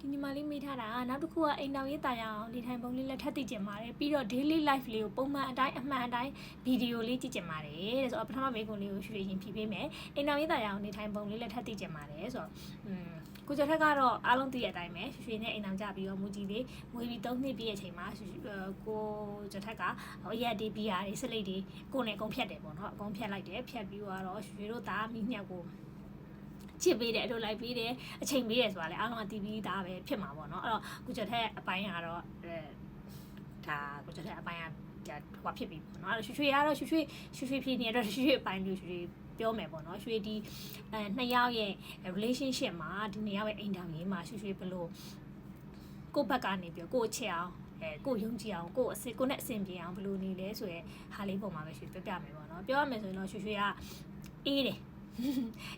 ဒီညီမလေးမေးထားတာနောက်တစ်ခုကအိမ်တော်ရေးတာရအောင်နေထိုင်ပုံလေးလည်းထပ်သိကျင်ပါတယ်ပြီးတော့ daily life လေးကိုပုံမှန်အတိုင်းအမှန်အတိုင်းဗီဒီယိုလေးကြည့်ကျင်ပါတယ်တဲ့ဆိုတော့ပထမမေးခွန်းလေးကိုရွှေရင်ဖြေပေးမယ်အိမ်တော်ရေးတာရအောင်နေထိုင်ပုံလေးလည်းထပ်သိကျင်ပါတယ်ဆိုတော့อืมကိုကျော်ထက်ကတော့အားလုံးသိရတဲ့အတိုင်းပဲရွှေနဲ့အိမ်တော်ကြပြီးတော့မူကြီးလေးမွေးပြီး၃နှစ်ပြည့်တဲ့အချိန်မှာရွှေကိုကျော်ထက်ကဟိုရက်ဒီဘီယာတွေစလိတ်တွေကိုနဲ့အကုန်ဖြတ်တယ်ပေါ့နော်အကုန်ဖြတ်လိုက်တယ်ဖြတ်ပြီးတော့ရွှေတို့သားမိညက်ကို ချစ်ပေးတယ်အတို့လိုက်ပေးတယ်အချိန်ပေးတယ်ဆိုတာလေအားလုံးကတီးပြီးသားပဲဖြစ်မှာပေါ့နော်အဲ့တော့ကိုကျော်ထက်အပိုင်းကတော့အဲဒါကိုကျော်ထက်အပိုင်းကဒါဟိုဖြစ်ပြီပေါ့နော်အဲ့တော့ရွှေရွှေကတော့ရွှေရွှေရွှေရွှေဖြစ်နေတော့ရွှေရွှေအပိုင်းမျိုးရွှေရွှေပြောမယ်ပေါ့နော်ရွှေဒီအဲနှစ်ယောက်ရဲ့ relationship မှာဒီနှစ်ယောက်ရဲ့အိမ်ထောင်ရေးမှာရွှေရွှေဘလို့ကိုယ့်ဘက်ကနေပြီးကိုယ့်ချစ်အောင်အဲကိုယုံကြည်အောင်ကိုအစ်ကိုနဲ့အဆင်ပြေအောင်ဘယ်လိုနေလဲဆိုရယ်ဟာလေးပုံမှာပဲရွှေပြပြမယ်ပေါ့နော်ပြောရမယ်ဆိုရင်တော့ရွှေရွှေကအေးတယ်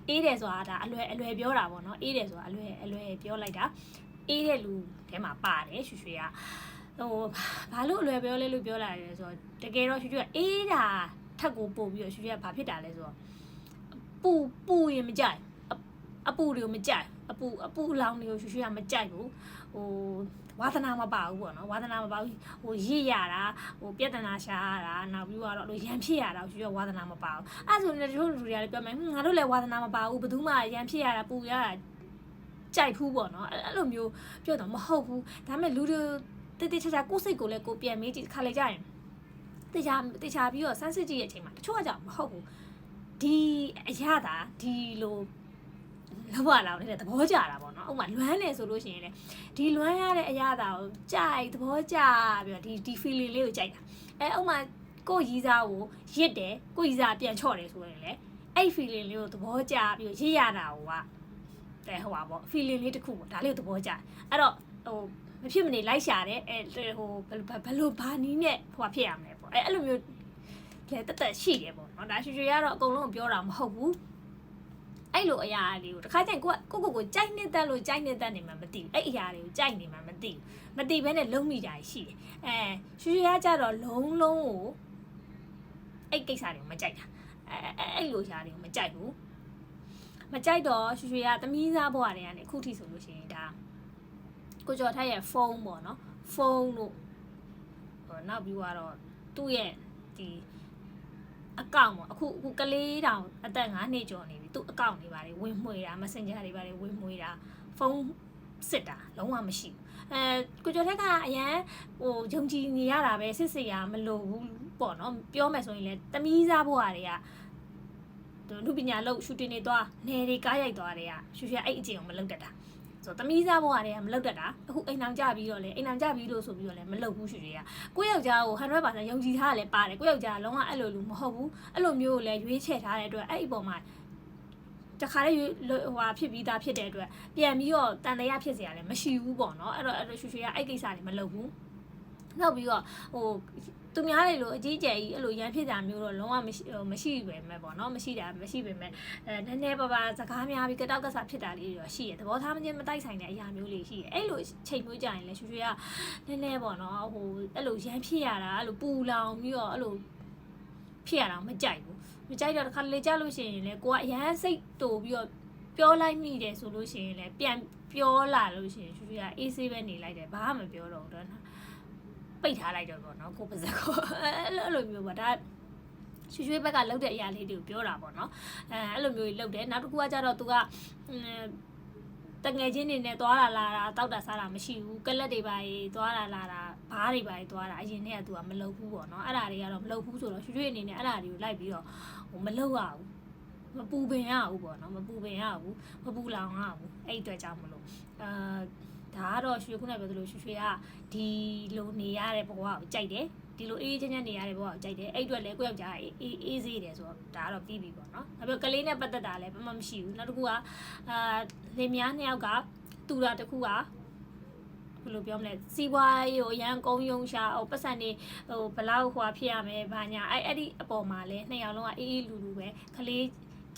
အေးတယ်ဆိုတာဒါအလွယ်အလွယ်ပြောတာပေါ့နော်အေးတယ်ဆိုတာအလွယ်အလွယ်ပြောလိုက်တာအေးတဲ့လူထဲမှာပါတယ်ရွှေရွှေကဟိုဘာလို့အလွယ်ပြောလဲလို့ပြောလာတယ်ဆိုတော့တကယ်တော့ရွှေရွှေကအေးတာထက်ကိုပို့ပြီးတော့ရွှေရွှေကဘာဖြစ်တာလဲဆိုတော့ပူပူရင်မကြိုက်အအပူတွေကိုမကြိုက် အပူအပူလောင်တွေကိုရွှေရွှေကမကြိုက်ဘူးဟိုဝါသနာမပါဘူးပေါ့နော်ဝါသနာမပါဘူးဟိုရစ်ရတာဟိုပြဿနာရှာရတာနောက်ပြီးတော့လို့ရန်ဖြစ်ရတာရွှေရွှေကဝါသနာမပါဘူးအဲ့ဆိုရင်တချို့လူတွေကလည်းပြောမယ်ဟွန်းငါတို့လည်းဝါသနာမပါဘူးဘယ်သူမှရန်ဖြစ်ရတာပူရတာကြိုက်ဖူးပေါ့နော်အဲ့အဲ့လိုမျိုးပြောတော့မဟုတ်ဘူးဒါပေမဲ့လူတွေတိတိကျကျကိုယ်စိတ်ကိုလည်းကိုပြန်မေးကြည့်ခါလေကြရင်တေချာတေချာပြီးတော့စမ်းစစ်ကြည့်ရဲ့အချိန်မှာတချို့ကကြောင့်မဟုတ်ဘူးဒီအရသာဒီလို လောက်ရလာတဲ့သဘောကျတာပေါ့နော်ဥပမာလွမ်းနေဆိုလို့ရှိရင်လေဒီလွမ်းရတဲ့အရသာကိုကြိုက်သဘောကျပြီးတော့ဒီဒီ feeling လေးကိုကြိုက်တာအဲဥပမာကိုယ်ရီးစားကိုရစ်တယ်ကိုယ်ရီးစားပြန်ချော့တယ်ဆိုရင်လေအဲ့ feeling လေးကိုသဘောကျပြီးတော့ရစ်ရတာဟိုကတဲ့ဟိုပါပေါ့ feeling လေးတစ်ခုပေါ့ဒါလေးကိုသဘောကျအဲ့တော့ဟိုမဖြစ်မနေလိုက်ရှာတယ်အဲဟိုဘယ်ဘယ်လိုဘာနီးနဲ့ဟိုဖြစ်ရမလဲပေါ့အဲအဲ့လိုမျိုးလေတက်တက်ရှိတယ်ပေါ့နော်ဒါရွှေရွှေကတော့အကုန်လုံးပြောတာမဟုတ်ဘူး အဲ့လိုအရာလေးကိုတခါကျရင်ကိုကကိုကိုကိုကြိုက်နေတတ်လို့ကြိုက်နေတတ်နေမှမသိဘူးအဲ့အရာလေးကိုကြိုက်နေမှမသိဘူးမသိဘဲနဲ့လုံးမိတာရှိတယ်အဲရွှေရွှေကကြတော့လုံးလုံးကိုအဲ့ကိစ္စတွေကိုမကြိုက်တာအဲအဲ့လိုຢာတွေကိုမကြိုက်ဘူးမကြိုက်တော့ရွှေရွှေကသမီးစားဘွားတွေကနေအခုထိဆိုလို့ရှိရင်ဒါကိုကျော်ထက်ရဲ့ဖုန်းပေါ့နော်ဖုန်းတို့ဟိုနောက်ပြီးတော့သူ့ရဲ့ဒီ အကောင့်ပေါ့အခုအခုကလေးတောင်အသက်9နှစ်ကျော်နေပြီသူ့အကောင့်တွေပါတယ်ဝင်မှွေတာ messenger တွေပါတယ်ဝင်မှွေတာဖုန်းစစ်တာလုံးဝမရှိဘူးအဲကိုကျော်ထက်ကအရန်ဟိုယုံကြည်နေရတာပဲစစ်စစ်ရမလို့ဘူးပေါ့နော်ပြောမယ်ဆိုရင်လည်းတမီးစားဘွားတွေကသူလူပညာလောက်ရှူတင်နေသွားနေတွေကားရိုက်သွားတွေကရှူရှူအဲ့အကျင့်ကိုမလုပ်တတ်တာ ဆိုတော့တမီးစားဘွားတွေကမလုပ်တတ်တာအခုအိမ်အောင်ကြပြီးတော့လေအိမ်အောင်ကြပြီးလို့ဆိုပြီးတော့လည်းမလုပ်ဘူးရှူရှူကကိုယ့်ယောက်ျားကို100%ယုံကြည်ထားရလဲပါတယ်ကိုယ့်ယောက်ျားကလုံးဝအဲ့လိုလူမဟုတ်ဘူးအဲ့လိုမျိုးကိုလည်းရွေးချယ်ထားတဲ့အတွက်အဲ့ဒီပုံမှာတခါလေဟိုဟာဖြစ်ပြီးသားဖြစ်တဲ့အတွက်ပြန်ပြီးတော့တန်တရားဖြစ်เสียရလဲမရှိဘူးပေါ့နော်အဲ့တော့အဲ့တော့ရှူရှူကအဲ့ကိစ္စတွေမလုပ်ဘူးနောက်ပြီးတော့ဟို သူများတွေလိုအကြီးကျယ်ကြီးအဲ့လိုရန်ဖြစ်တာမျိုးတော့လုံးဝမရှိဟိုမရှိပဲမဲ့ပေါ့နော်မရှိတာမရှိပဲမဲ့အဲနည်းနည်းပါးပါးစကားများပြီးကတောက်ကဆာဖြစ်တာလေးတွေတော့ရှိရသဘောထားမချင်းမတိုက်ဆိုင်တဲ့အရာမျိုးလေးရှိရအဲ့လိုချိန်မျိုးကြရင်လဲရှူရှူကနည်းနည်းပေါ့နော်ဟိုအဲ့လိုရန်ဖြစ်ရတာအဲ့လိုပူလောင်ပြီးတော့အဲ့လိုဖြစ်ရတာမကြိုက်ဘူးမကြိုက်တော့တစ်ခါလေကြားလို့ရှိရင်လေကိုကအရန်စိတ်တူပြီးတော့ပြောလိုက်မိတယ်ဆိုလို့ရှိရင်လေပြန်ပြောလာလို့ရှိရင်ရှူရှူကအေးဆေးပဲနေလိုက်တယ်ဘာမှမပြောတော့ဘူးတော့ ပိတ်ထားလိုက်တော့ပေါ့နော်ကိုပါဇက်ကိုအဲ့လိုအဲ့လိုမျိုးပါဒါရွှေရွှေဘက်ကလှုပ်တဲ့အရာလေးတွေကိုပြောတာပေါ့နော်အဲအဲ့လိုမျိုးကြီးလှုပ်တယ်နောက်တစ်ခုကကျတော့သူကတငယ်ချင်းတွေနဲ့သွားတာလာတာတောက်တာစားတာမရှိဘူးကလက်တွေပါကြီးသွားတာလာတာဘားတွေပါကြီးသွားတာအရင်နဲ့ကသူကမလုပ်ဘူးပေါ့နော်အဲ့ဒါတွေကတော့မလုပ်ဘူးဆိုတော့ရွှေရွှေအနေနဲ့အဲ့ဒါတွေကိုလိုက်ပြီးတော့ဟိုမလုပ်ရဘူးမပူပင်ရဘူးပေါ့နော်မပူပင်ရဘူးမပူလောင်ရဘူးအဲ့အတွက်ကြောင့်မလို့အာ ဒါကတော့ရွှေခုနကပြောသလိုရွှေရွှေကဒီလိုနေရတဲ့ဘဝကိုကြိုက်တယ်ဒီလိုအေးချမ်းချမ်းနေရတဲ့ဘဝကိုကြိုက်တယ်အဲ့အတွက်လည်းကိုယ့်ယောက်ျားအေးအေးစေးတယ်ဆိုတော့ဒါကတော့ပြီးပြီပေါ့နော်နောက်ပြီးကလေးနဲ့ပတ်သက်တာလည်းဘာမှမရှိဘူးနောက်တစ်ခုကအာလင်မယားနှစ်ယောက်ကတူတာတစ်ခုကဘယ်လိုပြောမလဲစီးပွားရေးကိုအရန်ကုန်းယုံရှာဟိုပတ်စံနေဟိုဘလောက်ဟွာဖြစ်ရမယ်ဘာညာအဲ့အဲ့ဒီအပေါ်မှာလဲနှစ်ယောက်လုံးကအေးအေးလူလူပဲကလေး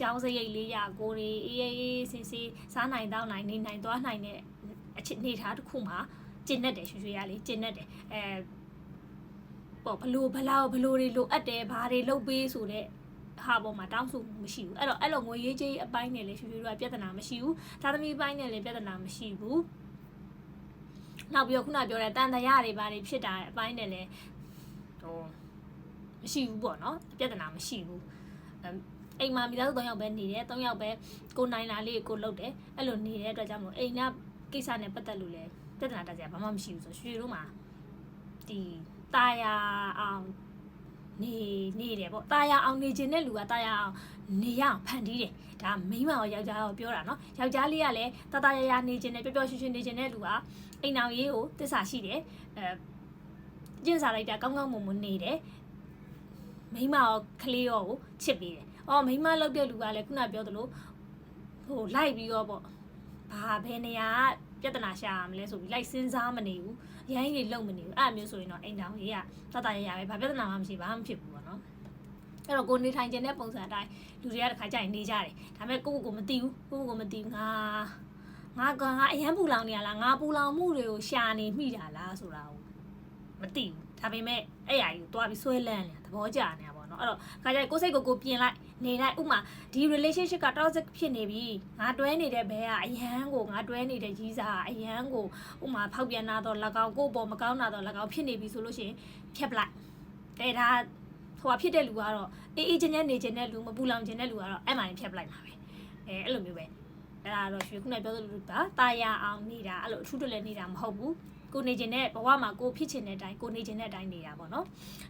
ကျောင်းစရိတ်လေးရကိုတွေအေးအေးစင်စီစားနိုင်တော့နိုင်နေနိုင်သွားနိုင်တဲ့ အချစ်နေထားတစ်ခုမှာကျင့်တတ်တယ်ရွှေရွှေရလေးကျင့်တတ်တယ်အဲပေါ့ဘလို့ဘလောက်ဘလို့တွေလိုအပ်တယ်ဘာတွေလုပ်ပေးဆိုတဲ့ဟာပေါ်မှာတောင်းဆိုမှုမရှိဘူးအဲ့တော့အဲ့လိုငွေရေးကြေးအပိုင်းနဲ့လည်းရွှေရွှေတို့ကပြဿနာမရှိဘူးသားသမီးပိုင်းနဲ့လည်းပြဿနာမရှိဘူးနောက်ပြီးတော့ခုနပြောတဲ့တန်တရာတွေဘာတွေဖြစ်တာအပိုင်းနဲ့လည်းဟိုမရှိဘူးပေါ့နော်ပြဿနာမရှိဘူးအိမ်မှာမိသားစု၃ယောက်ပဲနေတယ်၃ယောက်ပဲကိုနိုင်လာလေးကိုလှုပ်တယ်အဲ့လိုနေတဲ့အတွက်ကြောင့်မို့အိမ်က ကိစ္စနဲ့ပတ်သက်လို့လည်းပြဿနာတက်ကြဘာမှမရှိဘူးဆိုရွှေတို့မှာဒီตาယာအောင်နေနေတယ်ပေါ့ตาယာအောင်နေခြင်းတဲ့လူကตาယာအောင်နေရအောင်ဖန်တီးတယ်ဒါမိန်းမရောယောက်ျားရောပြောတာเนาะယောက်ျားလေးကလည်းတတရရနေခြင်းနဲ့ပျော်ပျော်ရွှင်ရွှင်နေခြင်းတဲ့လူကအိမ်အောင်ရေးကိုတစ္ဆာရှိတယ်အဲကျင့်စာလိုက်တာကောင်းကောင်းမွန်မွန်နေတယ်မိန်းမရောကလေးရောကိုချစ်ပေးတယ်အော်မိန်းမလောက်တဲ့လူကလည်းခုနပြောသလိုဟိုလိုက်ပြီးတော့ပေါ့ ဘာဘယ်နေရာပြဿနာရှာရမလဲဆိုပြီးလိုက်စဉ်းစားမနေဘူးရိုင်းကြီးလုံမနေဘူးအဲ့အမျိုးဆိုရင်တော့အိမ်တောင်ကြီးကတတရရပဲဘာပြဿနာမှမရှိဘာမှမဖြစ်ဘူးပေါ့နော်အဲ့တော့ကိုနေထိုင်ခြင်းတဲ့ပုံစံအတိုင်းလူတွေကတစ်ခါကြိုင်နေကြတယ်ဒါပေမဲ့ကိုကိုကိုမသိဘူးကိုကိုကိုမသိဘူးငါငါကငါအရန်ပူလောင်နေရလားငါပူလောင်မှုတွေကိုရှာနေမိတာလားဆိုတာကိုမသိဘူးဒါပေမဲ့အဲ့အရာကြီးကိုတွားပြီးဆွဲလန်းနေတာသဘောကျနေတာပေါ့နော်အဲ့တော့ခါကြိုင်ကိုစိတ်ကိုကိုပြင်လိုက် နေတိုင်းဥမာဒီ relationship က toxic ဖြစ်နေပြီငါတွဲနေတဲ့ဘဲကအယမ်းကိုငါတွဲနေတဲ့ကြီးစားကအယမ်းကိုဥမာဖောက်ပြန်လာတော့၎င်းကိုပေါ်မကောင်းလာတော့၎င်းဖြစ်နေပြီဆိုလို့ရှိရင်ဖြတ်ပလိုက်အဲဒါဟိုဟာဖြစ်တဲ့လူကတော့အေးအေးချမ်းချမ်းနေချင်တဲ့လူမပူလောင်ချင်တဲ့လူကတော့အဲ့မှာနေဖြတ်ပလိုက်မှာပဲအဲအဲ့လိုမျိုးပဲအဲ့ဒါတော့ရွှေခုနပြောသလိုလူကတာယာအောင်နေတာအဲ့လိုအထူးတလဲနေတာမဟုတ်ဘူး ကိုနေခြင်းတဲ့ဘဝမှာကိုဖြစ်ချင်တဲ့အတိုင်းကိုနေခြင်းတဲ့အတိုင်းနေတာပေါ့နော်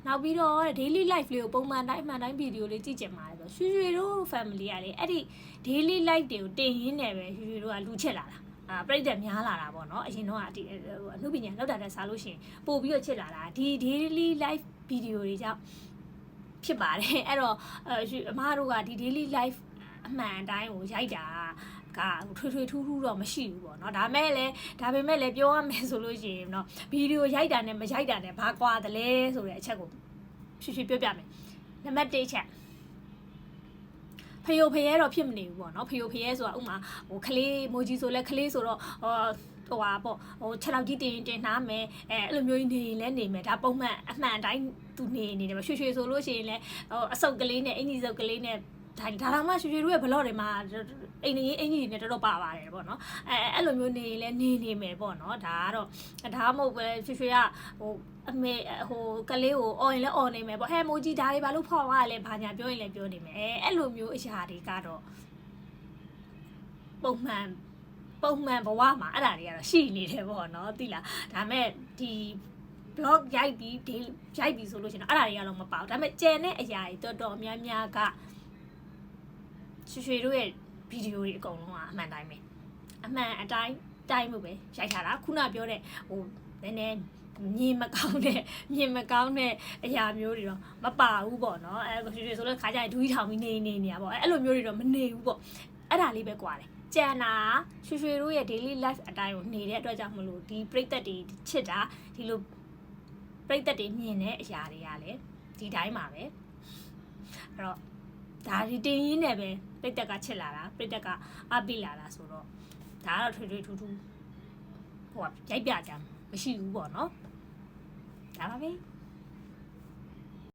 နောက်ပြီးတော့ daily life လေးကိုပုံမှန်တိုင်းအမှန်တိုင်းဗီဒီယိုလေးကြည့်ကြပါတယ်ဆိုရွှေရွှေတို့ family ကလေအဲ့ဒီ daily life တွေကိုတင်ရင်းနေပဲရွှေရွှေတို့ကလူချက်လာတာအာပြိတ္တများလာတာပေါ့နော်အရင်တော့ကဒီအမှုပညာလောက်တာတဲ့စားလို့ရှိရင်ပို့ပြီးတော့ချစ်လာတာဒီ daily life ဗီဒီယိုတွေကြောင့်ဖြစ်ပါတယ်အဲ့တော့အမတို့ကဒီ daily life အမှန်အတိုင်းကိုရိုက်တာ ကထွေထွေထူးထူးတော့မရှိဘူးပေါ့နော်ဒါမဲ့လည်းဒါပေမဲ့လည်းပြောရမယ်ဆိုလို့ရှိရင်เนาะဗီဒီယိုရိုက်တာနဲ့မရိုက်တာနဲ့ဘာကွာတယ်လဲဆိုတဲ့အချက်ကိုဖြည်းဖြည်းပြောပြမယ်နံပါတ်1ချက်ဖယိုဖယဲတော့ဖြစ်မနေဘူးပေါ့နော်ဖယိုဖယဲဆိုတာဥမာဟိုကလေးမိုဂျီဆိုလဲကလေးဆိုတော့ဟိုဟိုပါပေါ့ဟို6လောက်ကြီးတင်တင်နှားမယ်အဲအဲ့လိုမျိုးနေရင်လည်းနေမယ်ဒါပုံမှန်အမှန်တိုင်းသူနေနေတယ်ရွှေရွှေဆိုလို့ရှိရင်လည်းဟိုအဆုပ်ကလေးနဲ့အင်ကြီးစုပ်ကလေးနဲ့ ဒါဒါတော့မှရွှေရွှေတို့ရဲ့ဘလော့တွေမှာအိမ်ကြီးအင်ကြီးတွေနဲ့တော်တော်ပါပါတယ်ပေါ့နော်အဲအဲ့လိုမျိုးနေရင်လည်းနေနေမယ်ပေါ့နော်ဒါကတော့ဒါမှမဟုတ်ပဲရွှေရွှေကဟိုအမေဟိုကလေးကိုအော်ရင်လည်းအော်နေမယ်ပေါ့ဟဲမိုကြီးဒါတွေဘာလို့ဖောက်ရလဲဘာညာပြောရင်လည်းပြောနေမယ်အဲအဲ့လိုမျိုးအရာတွေကတော့ပုံမှန်ပုံမှန်ဘဝမှာအဲ့ဒါတွေကတော့ရှိနေတယ်ပေါ့နော်သိလားဒါမဲ့ဒီ blog ရိုက်ပြီးဒီရိုက်ပြီးဆိုလို့ရှိရင်တော့အဲ့ဒါတွေကတော့မပါဘူးဒါပေမဲ့ကျန်တဲ့အရာတွေတော်တော်များများက ရွှေရွှေတို့ရဲ့ဗီဒီယိုတွေအကုန်လုံးကအမှန်တိုင်းပဲအမှန်အတိုင်းတိုင်းမှုပဲရိုက်ထားတာခုနပြောတဲ့ဟိုနည်းနည်းမြင်မကောင်းတဲ့မြင်မကောင်းတဲ့အရာမျိုးတွေတော့မပါဘူးပေါ့နော်အဲရွှေရွှေဆိုတော့ခါကြရင်ဒူးကြီးထောင်ပြီးနေနေနေရပေါ့အဲအဲ့လိုမျိုးတွေတော့မနေဘူးပေါ့အဲ့ဒါလေးပဲကွာတယ်ကျန်တာရွှေရွှေတို့ရဲ့ daily life အတိုင်းကိုနေတဲ့အတွက်ကြောင့်မလို့ဒီပြိသက်တွေချစ်တာဒီလိုပြိသက်တွေမြင်တဲ့အရာတွေကလည်းဒီတိုင်းပါပဲအဲ့တော့ ဒါဒီတင်ရင်းနဲ့ပဲပြိသက်ကချစ်လာတာပြိသက်ကအပိလာတာဆိုတော့ဒါကတော့ထွေထွေထူးထူးဟိုကရိုက်ပြကြမရှိဘူးပေါ့နော်ဒါပါပဲ